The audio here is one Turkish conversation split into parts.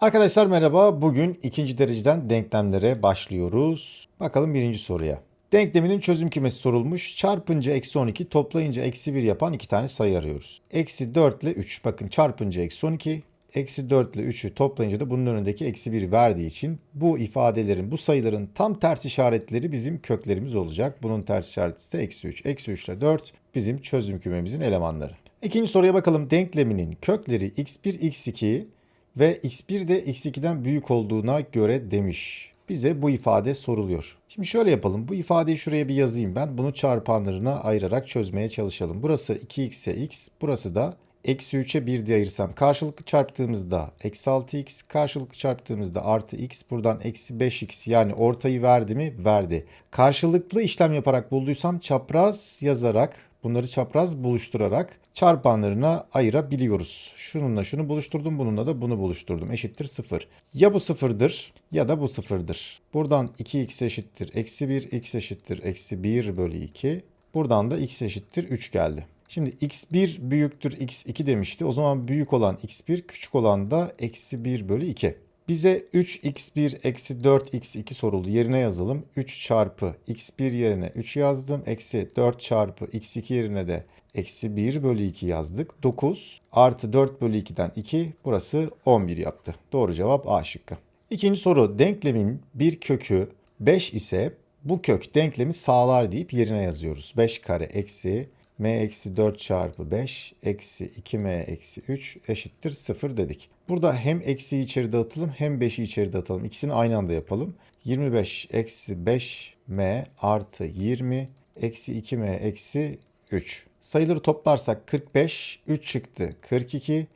Arkadaşlar merhaba. Bugün ikinci dereceden denklemlere başlıyoruz. Bakalım birinci soruya. Denkleminin çözüm kümesi sorulmuş. Çarpınca eksi 12, toplayınca eksi 1 yapan iki tane sayı arıyoruz. Eksi 4 ile 3. Bakın çarpınca eksi 12, eksi 4 ile 3'ü toplayınca da bunun önündeki eksi 1 verdiği için bu ifadelerin, bu sayıların tam ters işaretleri bizim köklerimiz olacak. Bunun ters işareti ise eksi 3. Eksi 3 ile 4 bizim çözüm kümemizin elemanları. İkinci soruya bakalım. Denkleminin kökleri x1, x2 ve x1 de x2'den büyük olduğuna göre demiş. Bize bu ifade soruluyor. Şimdi şöyle yapalım. Bu ifadeyi şuraya bir yazayım ben. Bunu çarpanlarına ayırarak çözmeye çalışalım. Burası 2x'e x, burası da eksi 3'e 1 diye ayırsam. Karşılıklı çarptığımızda eksi 6x, karşılıklı çarptığımızda artı x, buradan eksi 5x yani ortayı verdi mi? Verdi. Karşılıklı işlem yaparak bulduysam çapraz yazarak bunları çapraz buluşturarak çarpanlarına ayırabiliyoruz. Şununla şunu buluşturdum, bununla da bunu buluşturdum. Eşittir 0. Ya bu sıfırdır ya da bu sıfırdır. Buradan 2x eşittir eksi 1, x eşittir eksi 1 bölü 2. Buradan da x eşittir 3 geldi. Şimdi x1 büyüktür x2 demişti. O zaman büyük olan x1 küçük olan da eksi 1 bölü 2. Bize 3x1 eksi 4x2 soruldu. Yerine yazalım. 3 çarpı x1 yerine 3 yazdım. Eksi 4 çarpı x2 yerine de eksi 1 bölü 2 yazdık. 9 artı 4 bölü 2'den 2 burası 11 yaptı. Doğru cevap A şıkkı. İkinci soru denklemin bir kökü 5 ise bu kök denklemi sağlar deyip yerine yazıyoruz. 5 kare eksi m eksi 4 çarpı 5 eksi 2m eksi 3 eşittir 0 dedik. Burada hem eksiyi içeri dağıtalım hem 5'i içeri dağıtalım. İkisini aynı anda yapalım. 25 eksi 5m artı 20 eksi 2m eksi 3. Sayıları toplarsak 45, 3 çıktı 42,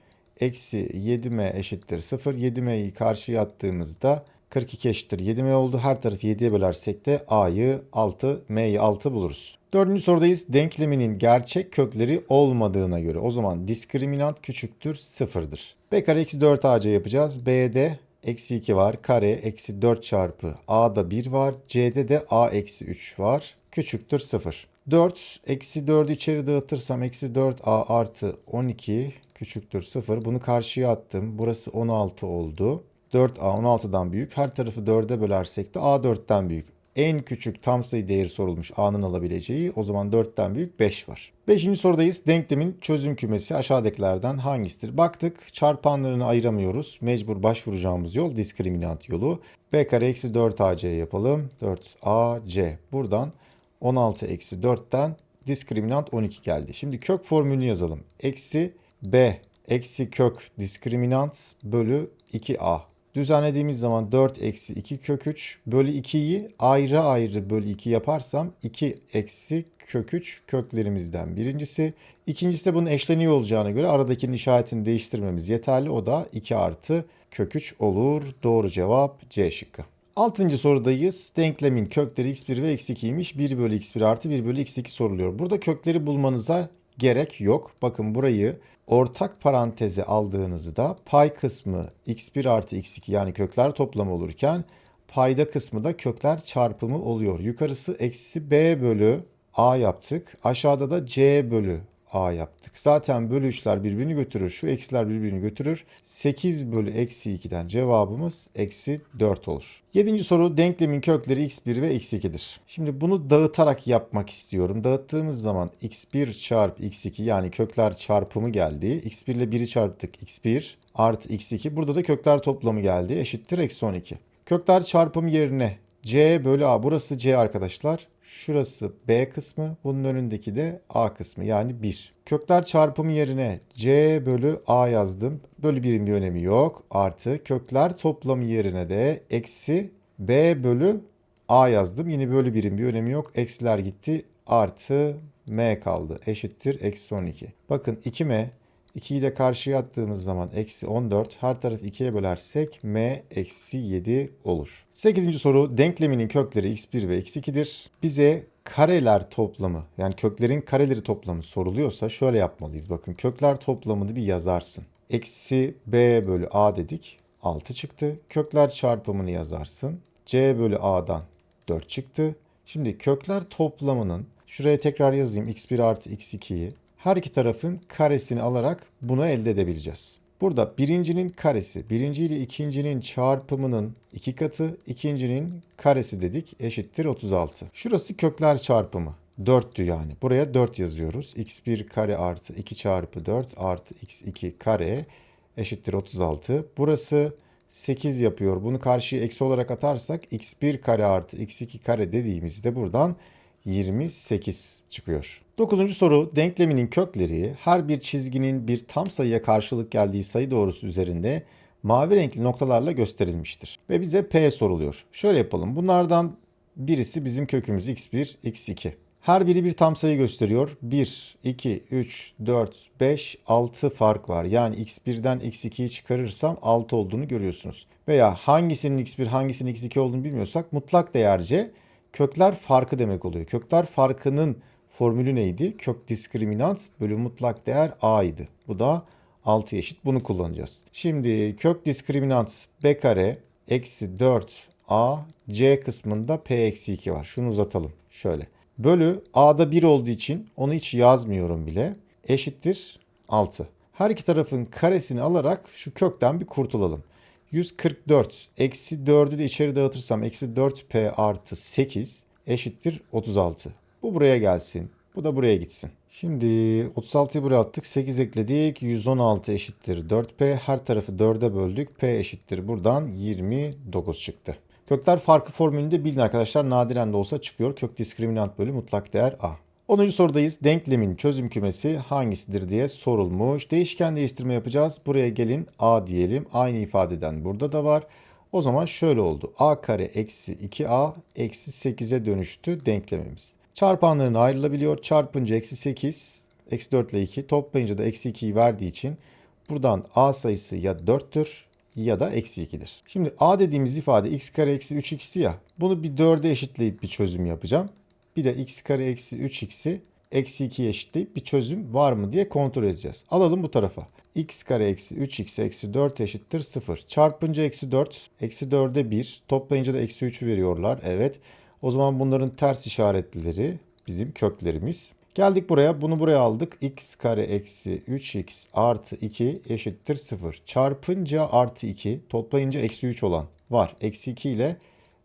eksi 7m eşittir 0. 7m'yi karşıya attığımızda 42 eşittir 7m oldu. Her tarafı 7'ye bölersek de a'yı 6, m'yi 6 buluruz. Dördüncü sorudayız. Denkleminin gerçek kökleri olmadığına göre o zaman diskriminant küçüktür sıfırdır. B kare eksi 4 ac yapacağız. B'de eksi 2 var. Kare eksi 4 çarpı a'da 1 var. C'de de a eksi 3 var. Küçüktür 0. 4 eksi 4'ü içeri dağıtırsam eksi 4a artı 12 küçüktür 0. Bunu karşıya attım. Burası 16 oldu. 4a 16'dan büyük. Her tarafı 4'e bölersek de a 4'ten büyük. En küçük tam sayı değeri sorulmuş a'nın alabileceği. O zaman 4'ten büyük 5 var. Beşinci sorudayız. Denklemin çözüm kümesi aşağıdakilerden hangisidir? Baktık çarpanlarını ayıramıyoruz. Mecbur başvuracağımız yol diskriminant yolu. b kare eksi 4ac yapalım. 4ac. Buradan 16 eksi 4'ten diskriminant 12 geldi. Şimdi kök formülünü yazalım. Eksi b eksi kök diskriminant bölü 2a. Düzenlediğimiz zaman 4 eksi 2 kök 3 bölü 2'yi ayrı ayrı bölü 2 yaparsam 2 eksi kök 3 köklerimizden birincisi. İkincisi de bunun eşleniyor olacağına göre aradakinin işaretini değiştirmemiz yeterli. O da 2 artı kök 3 olur. Doğru cevap C şıkkı. Altıncı sorudayız. Denklemin kökleri x1 ve x2'ymiş. 1 bölü x1 artı 1 bölü x2 soruluyor. Burada kökleri bulmanıza gerek yok. Bakın burayı ortak paranteze aldığınızda pay kısmı x1 artı x2 yani kökler toplamı olurken payda kısmı da kökler çarpımı oluyor. Yukarısı eksi b bölü a yaptık. Aşağıda da c bölü a yaptık. Zaten bölü 3'ler birbirini götürür. Şu eksiler birbirini götürür. 8 bölü eksi 2'den cevabımız eksi 4 olur. Yedinci soru denklemin kökleri x1 ve x2'dir. Şimdi bunu dağıtarak yapmak istiyorum. Dağıttığımız zaman x1 çarpı x2 yani kökler çarpımı geldi. x1 ile 1'i çarptık x1 artı x2. Burada da kökler toplamı geldi. Eşittir eksi 12. Kökler çarpımı yerine c bölü a burası c arkadaşlar. Şurası B kısmı, bunun önündeki de A kısmı yani 1. Kökler çarpımı yerine C bölü A yazdım. Bölü birin bir önemi yok. Artı kökler toplamı yerine de eksi B bölü A yazdım. Yine bölü birin bir önemi yok. Eksiler gitti. Artı M kaldı. Eşittir eksi 12. Bakın 2M 2'yi de karşıya attığımız zaman eksi 14. Her tarafı 2'ye bölersek m eksi 7 olur. 8. soru denkleminin kökleri x1 ve x2'dir. Bize kareler toplamı yani köklerin kareleri toplamı soruluyorsa şöyle yapmalıyız. Bakın kökler toplamını bir yazarsın. Eksi b bölü a dedik. 6 çıktı. Kökler çarpımını yazarsın. c bölü a'dan 4 çıktı. Şimdi kökler toplamının şuraya tekrar yazayım x1 artı x2'yi her iki tarafın karesini alarak bunu elde edebileceğiz. Burada birincinin karesi, birinci ile ikincinin çarpımının iki katı, ikincinin karesi dedik eşittir 36. Şurası kökler çarpımı. 4'tü yani. Buraya 4 yazıyoruz. x1 kare artı 2 çarpı 4 artı x2 kare eşittir 36. Burası 8 yapıyor. Bunu karşıya eksi olarak atarsak x1 kare artı x2 kare dediğimizde buradan 28 çıkıyor. Dokuzuncu soru denkleminin kökleri her bir çizginin bir tam sayıya karşılık geldiği sayı doğrusu üzerinde mavi renkli noktalarla gösterilmiştir. Ve bize P soruluyor. Şöyle yapalım. Bunlardan birisi bizim kökümüz x1, x2. Her biri bir tam sayı gösteriyor. 1, 2, 3, 4, 5, 6 fark var. Yani x1'den x2'yi çıkarırsam 6 olduğunu görüyorsunuz. Veya hangisinin x1 hangisinin x2 olduğunu bilmiyorsak mutlak değerce kökler farkı demek oluyor. Kökler farkının formülü neydi? Kök diskriminant bölü mutlak değer a idi. Bu da 6 eşit. Bunu kullanacağız. Şimdi kök diskriminant b kare eksi 4 a c kısmında p eksi 2 var. Şunu uzatalım. Şöyle. Bölü a'da 1 olduğu için onu hiç yazmıyorum bile. Eşittir 6. Her iki tarafın karesini alarak şu kökten bir kurtulalım. 144 eksi 4'ü de içeri dağıtırsam eksi 4p artı 8 eşittir 36. Bu buraya gelsin. Bu da buraya gitsin. Şimdi 36'yı buraya attık. 8 ekledik. 116 eşittir 4p. Her tarafı 4'e böldük. p eşittir buradan 29 çıktı. Kökler farkı formülünde bilin arkadaşlar. Nadiren de olsa çıkıyor. Kök diskriminant bölü mutlak değer a. 10. sorudayız. Denklemin çözüm kümesi hangisidir diye sorulmuş. Değişken değiştirme yapacağız. Buraya gelin a diyelim. Aynı ifadeden burada da var. O zaman şöyle oldu. a kare eksi 2a eksi 8'e dönüştü denklemimiz. Çarpanlarına ayrılabiliyor. Çarpınca eksi 8, eksi 4 ile 2. Toplayınca da eksi 2'yi verdiği için buradan a sayısı ya 4'tür ya da eksi 2'dir. Şimdi a dediğimiz ifade x kare eksi 3x'ti ya. Bunu bir 4'e eşitleyip bir çözüm yapacağım. Bir de x kare eksi 3x'i eksi 2'ye eşitleyip bir çözüm var mı diye kontrol edeceğiz. Alalım bu tarafa. x kare eksi 3x eksi 4 eşittir 0. Çarpınca eksi 4. Eksi 4'e 1. Toplayınca da eksi 3'ü veriyorlar. Evet. O zaman bunların ters işaretlileri bizim köklerimiz. Geldik buraya. Bunu buraya aldık. x kare eksi 3x artı 2 eşittir 0. Çarpınca artı 2. Toplayınca eksi 3 olan var. Eksi 2 ile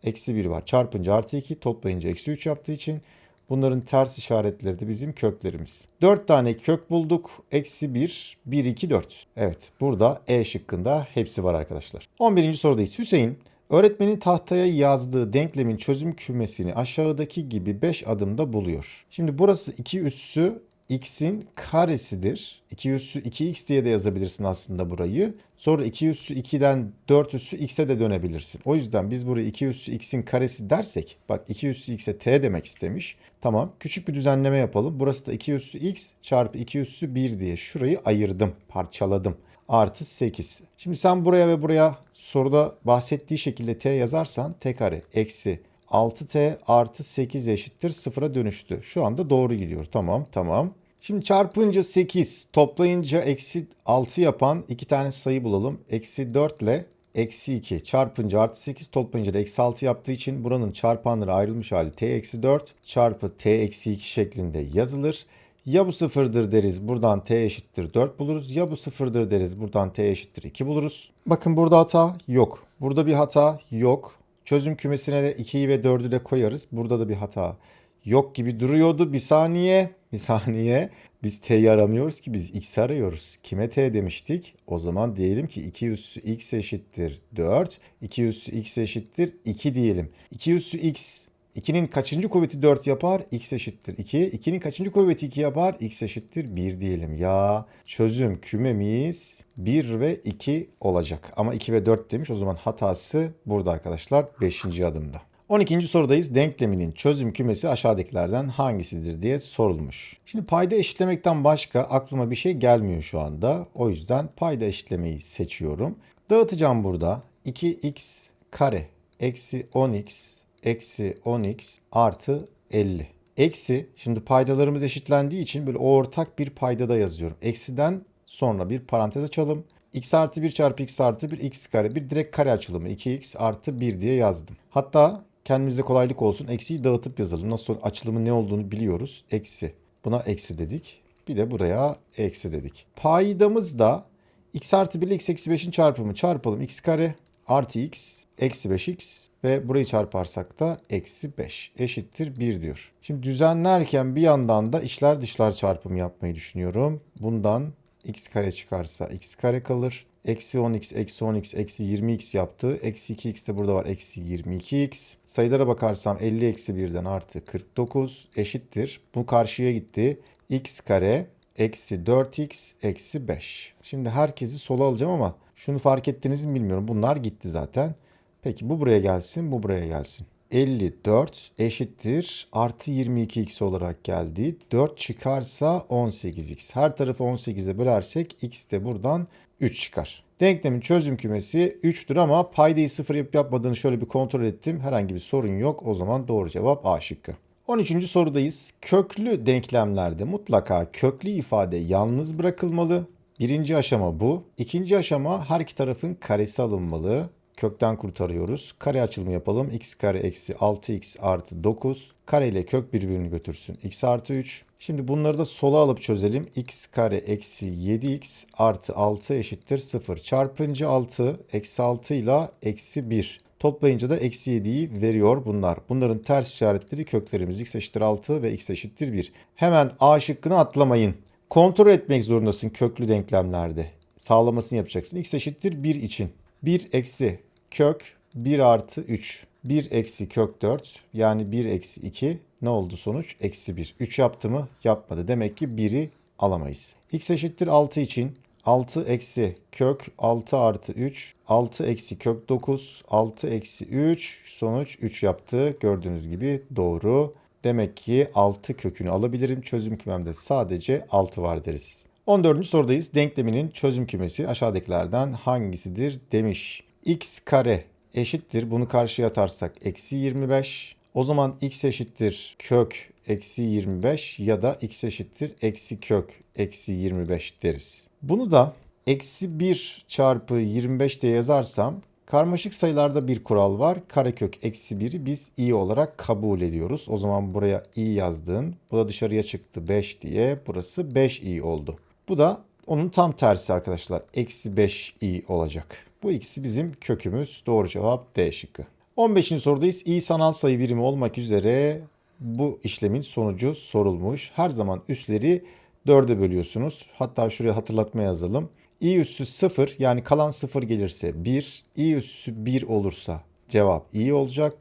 eksi 1 var. Çarpınca artı 2 toplayınca eksi 3 yaptığı için bunların ters işaretleri de bizim köklerimiz. 4 tane kök bulduk. Eksi 1, 1, 2, 4. Evet burada E şıkkında hepsi var arkadaşlar. 11. sorudayız. Hüseyin öğretmenin tahtaya yazdığı denklemin çözüm kümesini aşağıdaki gibi 5 adımda buluyor. Şimdi burası 2 üssü x'in karesidir. 2 üssü 2x diye de yazabilirsin aslında burayı. Sonra 2 üssü 2'den 4 üssü x'e de dönebilirsin. O yüzden biz burayı 2 üssü x'in karesi dersek bak 2 üssü x'e t demek istemiş. Tamam küçük bir düzenleme yapalım. Burası da 2 üssü x çarpı 2 üssü 1 diye şurayı ayırdım, parçaladım. Artı 8. Şimdi sen buraya ve buraya soruda bahsettiği şekilde t yazarsan t kare eksi 6t artı 8 eşittir 0'a dönüştü. Şu anda doğru gidiyor. Tamam tamam. Şimdi çarpınca 8 toplayınca eksi 6 yapan iki tane sayı bulalım. Eksi 4 ile eksi 2 çarpınca artı 8 toplayınca da eksi 6 yaptığı için buranın çarpanları ayrılmış hali t eksi 4 çarpı t eksi 2 şeklinde yazılır. Ya bu sıfırdır deriz buradan t eşittir 4 buluruz. Ya bu sıfırdır deriz buradan t eşittir 2 buluruz. Bakın burada hata yok. Burada bir hata yok. Çözüm kümesine de 2'yi ve 4'ü de koyarız. Burada da bir hata yok gibi duruyordu. Bir saniye, bir saniye. Biz t'yi aramıyoruz ki biz x'i arıyoruz. Kime t demiştik? O zaman diyelim ki 2 üssü x eşittir 4. 2 üssü x eşittir 2 diyelim. 2 üssü x 2'nin kaçıncı kuvveti 4 yapar? X eşittir 2. 2'nin kaçıncı kuvveti 2 yapar? X eşittir 1 diyelim. Ya çözüm kümemiz 1 ve 2 olacak. Ama 2 ve 4 demiş. O zaman hatası burada arkadaşlar 5. adımda. 12. sorudayız. Denkleminin çözüm kümesi aşağıdakilerden hangisidir diye sorulmuş. Şimdi payda eşitlemekten başka aklıma bir şey gelmiyor şu anda. O yüzden payda eşitlemeyi seçiyorum. Dağıtacağım burada. 2x kare eksi 10x eksi 10x artı 50. Eksi şimdi paydalarımız eşitlendiği için böyle ortak bir paydada yazıyorum. Eksiden sonra bir parantez açalım. x artı 1 çarpı x artı 1 x kare bir direkt kare açılımı 2x artı 1 diye yazdım. Hatta kendimize kolaylık olsun eksiyi dağıtıp yazalım. Nasıl açılımın ne olduğunu biliyoruz. Eksi. Buna eksi dedik. Bir de buraya eksi dedik. Paydamız da x artı 1 ile x eksi 5'in çarpımı çarpalım x kare artı x eksi 5x ve burayı çarparsak da eksi 5 eşittir 1 diyor. Şimdi düzenlerken bir yandan da içler dışlar çarpımı yapmayı düşünüyorum. Bundan x kare çıkarsa x kare kalır. Eksi 10x, eksi 10x, eksi 20x yaptı. Eksi 2x de burada var. Eksi 22x. Sayılara bakarsam 50 eksi 1'den artı 49 eşittir. Bu karşıya gitti. x kare eksi 4x eksi 5. Şimdi herkesi sola alacağım ama şunu fark ettiniz mi bilmiyorum. Bunlar gitti zaten. Peki bu buraya gelsin, bu buraya gelsin. 54 eşittir artı 22x olarak geldi. 4 çıkarsa 18x. Her tarafı 18'e bölersek x de buradan 3 çıkar. Denklemin çözüm kümesi 3'tür ama paydayı sıfır yapıp yapmadığını şöyle bir kontrol ettim. Herhangi bir sorun yok. O zaman doğru cevap A şıkkı. 13. sorudayız. Köklü denklemlerde mutlaka köklü ifade yalnız bırakılmalı. Birinci aşama bu. İkinci aşama her iki tarafın karesi alınmalı. Kökten kurtarıyoruz. Kare açılımı yapalım. x kare eksi 6x artı 9. Kare ile kök birbirini götürsün. x artı 3. Şimdi bunları da sola alıp çözelim. x kare eksi 7x artı 6 eşittir 0. Çarpınca 6 eksi 6 ile eksi 1. Toplayınca da eksi 7'yi veriyor bunlar. Bunların ters işaretleri köklerimiz x eşittir 6 ve x eşittir 1. Hemen A şıkkını atlamayın. Kontrol etmek zorundasın köklü denklemlerde. Sağlamasını yapacaksın. x eşittir 1 için. 1 eksi kök 1 artı 3. 1 eksi kök 4 yani 1 eksi 2 ne oldu sonuç? Eksi 1. 3 yaptı mı? Yapmadı. Demek ki 1'i alamayız. x eşittir 6 için 6 eksi kök 6 artı 3 6 eksi kök 9 6 eksi 3 sonuç 3 yaptı. Gördüğünüz gibi doğru. Demek ki 6 kökünü alabilirim. Çözüm kümemde sadece 6 var deriz. 14. sorudayız. Denkleminin çözüm kümesi aşağıdakilerden hangisidir demiş. X kare eşittir. Bunu karşıya atarsak eksi 25. O zaman x eşittir kök eksi 25 ya da x eşittir eksi kök eksi 25 deriz. Bunu da eksi 1 çarpı 25 diye yazarsam karmaşık sayılarda bir kural var. Karekök eksi 1'i biz i olarak kabul ediyoruz. O zaman buraya i yazdın. Bu da dışarıya çıktı 5 diye. Burası 5 i oldu. Bu da onun tam tersi arkadaşlar. Eksi 5 i olacak. Bu ikisi bizim kökümüz. Doğru cevap D şıkkı. 15. sorudayız. i sanal sayı birimi olmak üzere bu işlemin sonucu sorulmuş. Her zaman üsleri 4'e bölüyorsunuz. Hatta şuraya hatırlatma yazalım. i üssü 0 yani kalan 0 gelirse 1. i üssü 1 olursa cevap i olacak.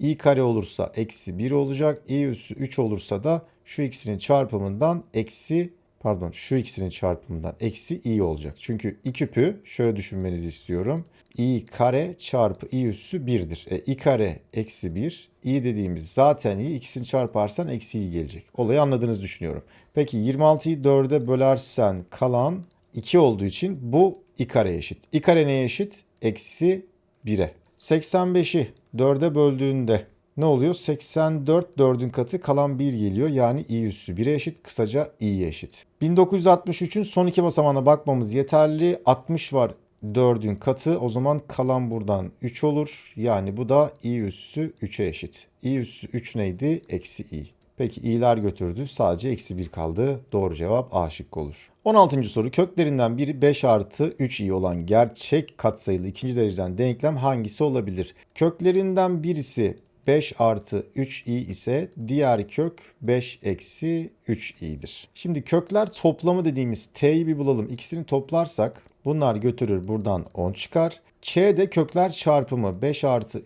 i kare olursa eksi 1 olacak. i üssü 3 olursa da şu ikisinin çarpımından eksi pardon şu ikisinin çarpımından eksi i olacak. Çünkü i küpü şöyle düşünmenizi istiyorum. i kare çarpı i üssü 1'dir. E, i kare eksi 1. i dediğimiz zaten i. İkisini çarparsan eksi i gelecek. Olayı anladığınızı düşünüyorum. Peki 26'yı 4'e bölersen kalan 2 olduğu için bu i kare eşit. i kare neye eşit? Eksi 1'e. 85'i 4'e böldüğünde ne oluyor? 84 4'ün katı kalan 1 geliyor. Yani i üssü 1'e eşit. Kısaca i'ye eşit. 1963'ün son iki basamağına bakmamız yeterli. 60 var 4'ün katı. O zaman kalan buradan 3 olur. Yani bu da i üssü 3'e eşit. i üssü 3 neydi? Eksi i. Peki i'ler götürdü. Sadece eksi 1 kaldı. Doğru cevap A şıkkı olur. 16. soru köklerinden biri 5 artı 3 i olan gerçek katsayılı ikinci dereceden denklem hangisi olabilir? Köklerinden birisi 5 artı 3i ise diğer kök 5 eksi 3i'dir. Şimdi kökler toplamı dediğimiz t'yi bir bulalım. İkisini toplarsak bunlar götürür buradan 10 çıkar. Ç de kökler çarpımı 5 artı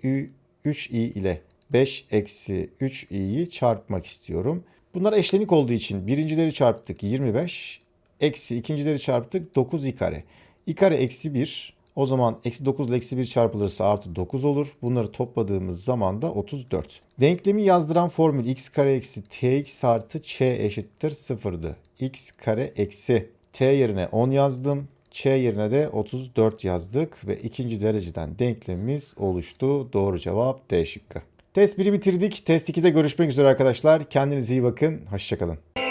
3i ile 5 eksi 3i'yi çarpmak istiyorum. Bunlar eşlenik olduğu için birincileri çarptık 25. Eksi ikincileri çarptık 9 i kare. i kare eksi 1 o zaman eksi 9 ile eksi 1 çarpılırsa artı 9 olur. Bunları topladığımız zaman da 34. Denklemi yazdıran formül x kare eksi tx artı ç eşittir 0'dı. x kare eksi t yerine 10 yazdım. Ç yerine de 34 yazdık ve ikinci dereceden denklemimiz oluştu. Doğru cevap D şıkkı. Test 1'i bitirdik. Test 2'de görüşmek üzere arkadaşlar. Kendinize iyi bakın. Hoşçakalın.